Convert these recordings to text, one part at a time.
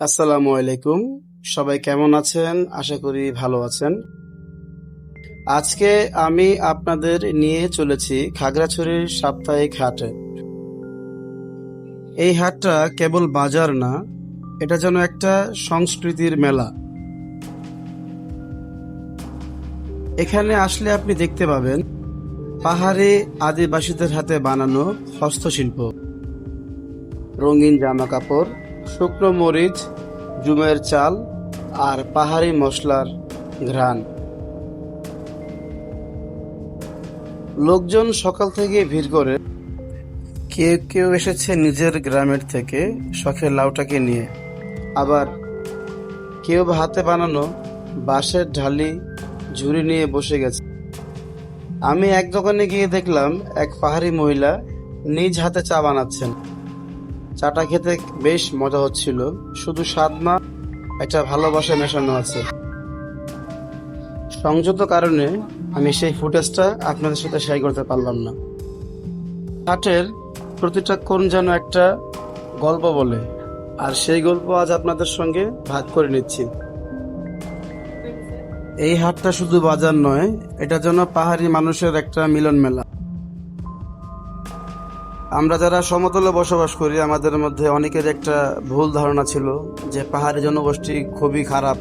আসসালামু আলাইকুম। সবাই কেমন আছেন? আশা করি ভালো আছেন। আজকে আমি আপনাদের নিয়ে চলেছি খাগড়াছড়ির সাপ্তাহিক হাটে। এই হাটটা কেবল বাজার না, এটা যেন একটা সংস্কৃতির মেলা। এখানে আসলে আপনি দেখতে পাবেন পাহাড়ে আদিবাসীদের হাতে বানানো হস্তশিল্প। রঙিন জামা কাপড় শুকনো মরিচ, জুমের চাল আর পাহাড়ি মশলার ঘ্রাণ। লোকজন সকাল থেকে ভিড় করে। কেউ কেউ এসেছে নিজের গ্রামের থেকে শখের লাউটাকে নিয়ে। আবার কেউ হাতে বানানো বাঁশের ঢালি, ঝুড়ি নিয়ে বসে গেছে। আমি এক দোকানে গিয়ে দেখলাম এক পাহাড়ি মহিলা নিজ হাতে চা বানাচ্ছেন। চাটা খেতে বেশ মজা হচ্ছিল। শুধু স্বাদ না, একটা ভালোবাসা মেশানো আছে। সংযত কারণে আমি সেই ফুটেজটা আপনাদের সাথে শেয়ার করতে পারলাম না। হাটের প্রতিটা কোণ যেন একটা গল্প বলে, আর সেই গল্প আজ আপনাদের সঙ্গে ভাগ করে নিচ্ছি। এই হাটটা শুধু বাজার নয়, এটা যেন পাহাড়ি মানুষের একটা মিলন মেলা আমরা যারা সমতলে বসবাস করি, আমাদের মধ্যে অনেকের একটা ভুল ধারণা ছিল যে পাহাড়ি জনগোষ্ঠী খুবই খারাপ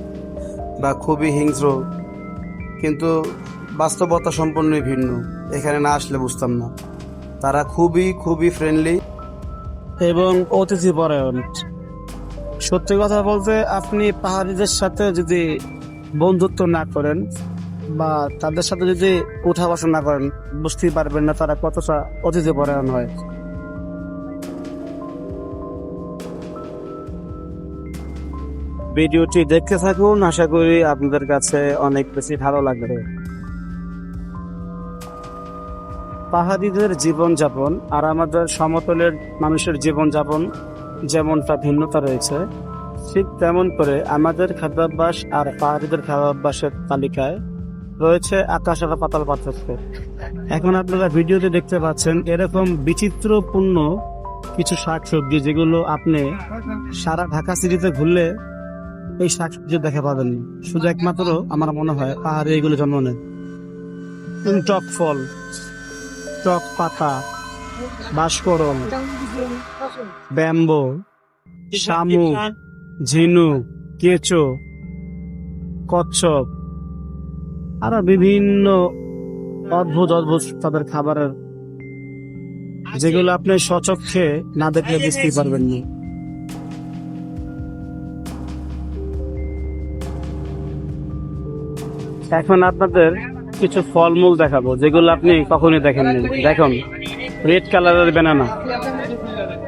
বা খুবই হিংস্র। কিন্তু বাস্তবতা সম্পূর্ণই ভিন্ন। এখানে না আসলে বুঝতাম না। তারা খুবই খুবই ফ্রেন্ডলি এবং অতিথি পরায়ণ। সত্যি কথা বলতে, আপনি পাহাড়িদের সাথে যদি বন্ধুত্ব না করেন বা তাদের সাথে যদি উঠা বসা না করেন, বুঝতেই পারবেন না তারা কতটা অতিথি পরায়ণ হয়। ভিডিওটি দেখতে থাকুন। আশা করি আপনাদের কাছে অনেক বেশি ভালো লাগবে। পাহাড়িদের জীবনযাপন আর আমাদের সমতলের মানুষের জীবনযাপন যেমনটা ভিন্নতা রয়েছে, ঠিক তেমন করে আমাদের খাদ্যাভ্যাস আর পাহাড়িদের খাদ্যাভ্যাসের তালিকায় রয়েছে আকাশ আর পাতাল পার্থক্য। এখন আপনারা ভিডিওতে দেখতে পাচ্ছেন এরকম বিচিত্রপূর্ণ কিছু শাকসবজি যেগুলো আপনি সারা ঢাকা সিটিতে ঘুরলে এই শাকসবজি দেখা পাবেন। শুধু একমাত্র আমার মনে হয় পাহাড়ে এগুলো জন্ম নেয় টক ফল, টক পাতা বাঁশকরম ব্যাম্বো, শামুক, ঝিনুক, কেঁচো, কচ্ছপ, আরও বিভিন্ন অদ্ভুত অদ্ভুত তাদের খাবারের, যেগুলো আপনি সচক্ষে না দেখলে বুঝতেই পারবেন না এখন আপনাদের কিছু ফলমূল দেখাবো, যেগুলো আপনি কখনোই দেখেননি। দেখুন রেড কালারের বেনানা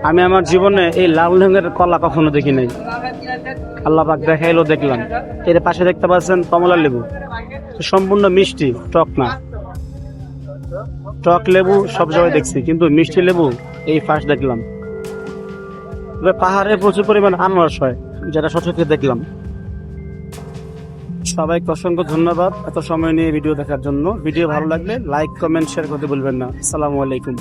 আমি আমার জীবনে এই লাল রঙের কলা কখনো দেখি নাই। আল্লাহ পাক দেখাইলো, দেখলাম। এর পাশে দেখতে পাচ্ছেন কমলা লেবু। সম্পূর্ণ মিষ্টি, টক না। টক লেবু সব জায়গায় দেখছি, কিন্তু মিষ্টি লেবু এই ফার্স্ট দেখলাম। পাহাড়ে প্রচুর পরিমাণ আনারস হয়, যেটা সচক্ষে দেখলাম। সবাইকে অসংখ্য ধন্যবাদ এত সময় নিয়ে ভিডিও দেখার জন্য। ভিডিও ভালো লাগলে লাইক কমেন্ট শেয়ার করতে ভুলবেন না। আসসালামু আলাইকুম।